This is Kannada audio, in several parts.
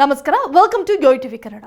ನಮಸ್ಕಾರ ವೆಲ್ಕಮ್ ಟು ಯೋಯ್ ಟಿವಿ ಕನ್ನಡ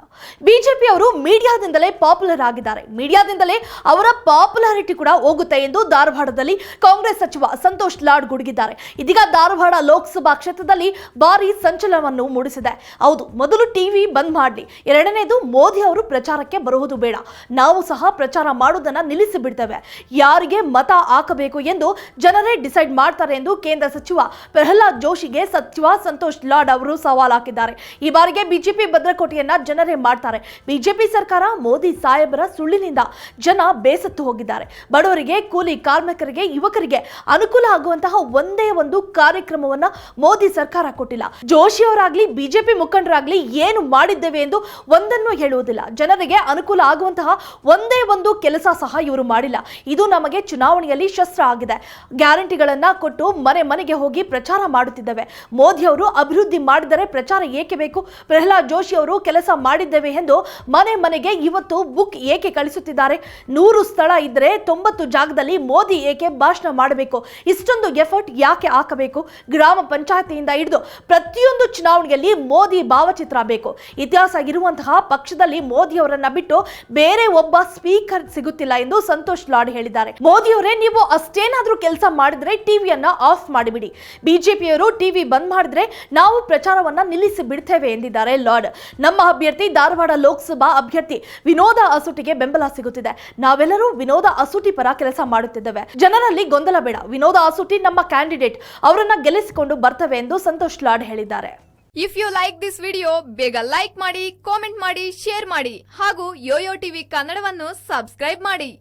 ಬಿಜೆಪಿ ಅವರು ಮೀಡಿಯಾದಿಂದಲೇ ಪಾಪ್ಯುಲರ್ ಆಗಿದ್ದಾರೆ. ಮೀಡಿಯಾದಿಂದಲೇ ಅವರ ಪಾಪ್ಯುಲಾರಿಟಿ ಕೂಡ ಹೋಗುತ್ತೆ ಎಂದು ಧಾರವಾಡದಲ್ಲಿ ಕಾಂಗ್ರೆಸ್ ಸಚಿವ ಸಂತೋಷ್ ಲಾಡ್ ಗುಡುಗಿದ್ದಾರೆ. ಇದೀಗ ಧಾರವಾಡ ಲೋಕಸಭಾ ಕ್ಷೇತ್ರದಲ್ಲಿ ಭಾರಿ ಸಂಚಲನವನ್ನು ಮೂಡಿಸಿದೆ. ಹೌದು, ಮೊದಲು ಟಿವಿ ಬಂದ್ ಮಾಡಲಿ, ಎರಡನೇದು ಮೋದಿ ಅವರು ಪ್ರಚಾರಕ್ಕೆ ಬರುವುದು ಬೇಡ. ನಾವು ಸಹ ಪ್ರಚಾರ ಮಾಡುವುದನ್ನು ನಿಲ್ಲಿಸಿ ಬಿಡ್ತೇವೆ. ಯಾರಿಗೆ ಮತ ಹಾಕಬೇಕು ಎಂದು ಜನರೇ ಡಿಸೈಡ್ ಮಾಡ್ತಾರೆ ಎಂದು ಕೇಂದ್ರ ಸಚಿವ ಪ್ರಹ್ಲಾದ್ ಜೋಶಿಗೆ ಸಚಿವ ಸಂತೋಷ್ ಲಾಡ್ ಅವರು ಸವಾಲ್ ಹಾಕಿದ್ದಾರೆ. ಈ ಬಾರಿಗೆ ಬಿಜೆಪಿ ಭದ್ರಕೋಟೆಯನ್ನ ಜನರೇ ಮಾಡ್ತಾರೆ. ಬಿಜೆಪಿ ಸರ್ಕಾರ ಮೋದಿ ಸಾಹೇಬರ ಸುಳ್ಳಿನಿಂದ ಜನ ಬೇಸತ್ತು ಹೋಗಿದ್ದಾರೆ. ಬಡವರಿಗೆ, ಕೂಲಿ ಕಾರ್ಮಿಕರಿಗೆ, ಯುವಕರಿಗೆ ಅನುಕೂಲ ಆಗುವಂತಹ ಒಂದೇ ಒಂದು ಕಾರ್ಯಕ್ರಮವನ್ನ ಮೋದಿ ಸರ್ಕಾರ ಕೊಟ್ಟಿಲ್ಲ. ಜೋಶಿ ಅವರಾಗ್ಲಿ ಬಿಜೆಪಿ ಮುಖಂಡರಾಗ್ಲಿ ಏನು ಮಾಡಿದ್ದೇವೆ ಎಂದು ಒಂದನ್ನು ಹೇಳುವುದಿಲ್ಲ. ಜನರಿಗೆ ಅನುಕೂಲ ಆಗುವಂತಹ ಒಂದೇ ಒಂದು ಕೆಲಸ ಸಹ ಇವರು ಮಾಡಿಲ್ಲ. ಇದು ನಮಗೆ ಚುನಾವಣೆಯಲ್ಲಿ ಶಸ್ತ್ರ ಆಗಿದೆ. ಗ್ಯಾರಂಟಿಗಳನ್ನ ಕೊಟ್ಟು ಮನೆ ಮನೆಗೆ ಹೋಗಿ ಪ್ರಚಾರ ಮಾಡುತ್ತಿದ್ದೇವೆ. ಮೋದಿ ಅವರು ಅಭಿವೃದ್ಧಿ ಮಾಡಿದರೆ ಪ್ರಚಾರ ಏಕೆ ಬೇಕು? ಪ್ರಹ್ಲಾದ್ ಜೋಶಿ ಅವರು ಕೆಲಸ ಮಾಡಿದ್ದೇವೆ ಎಂದು ಮನೆ ಮನೆಗೆ ಇವತ್ತು ಬುಕ್ ಏಕೆ ಕಳಿಸುತ್ತಿದ್ದಾರೆ? ನೂರು ಸ್ಥಳ ಇದ್ದರೆ ತೊಂಬತ್ತು ಜಾಗದಲ್ಲಿ ಮೋದಿ ಏಕೆ ಭಾಷಣ ಮಾಡಬೇಕು? ಇಷ್ಟೊಂದು ಎಫರ್ಟ್ ಯಾಕೆ ಹಾಕಬೇಕು? ಗ್ರಾಮ ಪಂಚಾಯತಿಯಿಂದ ಹಿಡಿದು ಪ್ರತಿಯೊಂದು ಚುನಾವಣೆಯಲ್ಲಿ ಮೋದಿ ಭಾವಚಿತ್ರ ಬೇಕು. ಇತಿಹಾಸ ಇರುವಂತಹ ಪಕ್ಷದಲ್ಲಿ ಮೋದಿ ಅವರನ್ನ ಬಿಟ್ಟು ಬೇರೆ ಒಬ್ಬ ಸ್ಪೀಕರ್ ಸಿಗುತ್ತಿಲ್ಲ ಎಂದು ಸಂತೋಷ್ ಲಾಡ್ ಹೇಳಿದ್ದಾರೆ. ಮೋದಿ ಅವರೇ, ನೀವು ಅಷ್ಟೇನಾದ್ರೂ ಕೆಲಸ ಮಾಡಿದ್ರೆ ಟಿವಿಯನ್ನ ಆಫ್ ಮಾಡಿಬಿಡಿ. ಬಿಜೆಪಿಯವರು ಟಿವಿ ಬಂದ್ ಮಾಡಿದ್ರೆ ನಾವು ಪ್ರಚಾರವನ್ನ ನಿಲ್ಲಿಸಿ ಬಿಡ್ತೇವೆ. ಎಂದಿದ್ದಾರೆ. ಲಾರ್ಡ್, ನಮ್ಮ ಅಭ್ಯರ್ಥಿ ಧಾರವಾಡ ಲೋಕಸಭಾ ಅಭ್ಯರ್ಥಿ ವಿನೋದ ಅಸುಟಿಗೆ ಬೆಂಬಲ ಸಿಗುತ್ತಿದೆ. ನಾವೆಲ್ಲರೂ ವಿನೋದ ಅಸುಟಿ ಪರ ಕೆಲಸ ಮಾಡುತ್ತಿದ್ದೇವೆ. ಜನರಲ್ಲಿ ಗೊಂದಲ ಬೇಡ. ವಿನೋದ ಅಸುಟಿ ನಮ್ಮ ಕ್ಯಾಂಡಿಡೇಟ್. ಅವರನ್ನ ಗೆಲ್ಲಿಸಿಕೊಂಡು ಬರ್ತವೆ ಎಂದು ಸಂತೋಷ್ ಲಾಡ್ ಹೇಳಿದ್ದಾರೆ. If you like this video ಬೇಗ ಲೈಕ್ ಮಾಡಿ ಕಾಮೆಂಟ್ ಮಾಡಿ ಶೇರ್ ಮಾಡಿ ಹಾಗೂ ಯೋಯೋ ಟಿವಿ ಕನ್ನಡವನ್ನು ಸಬ್ಸ್ಕ್ರೈಬ್ ಮಾಡಿ.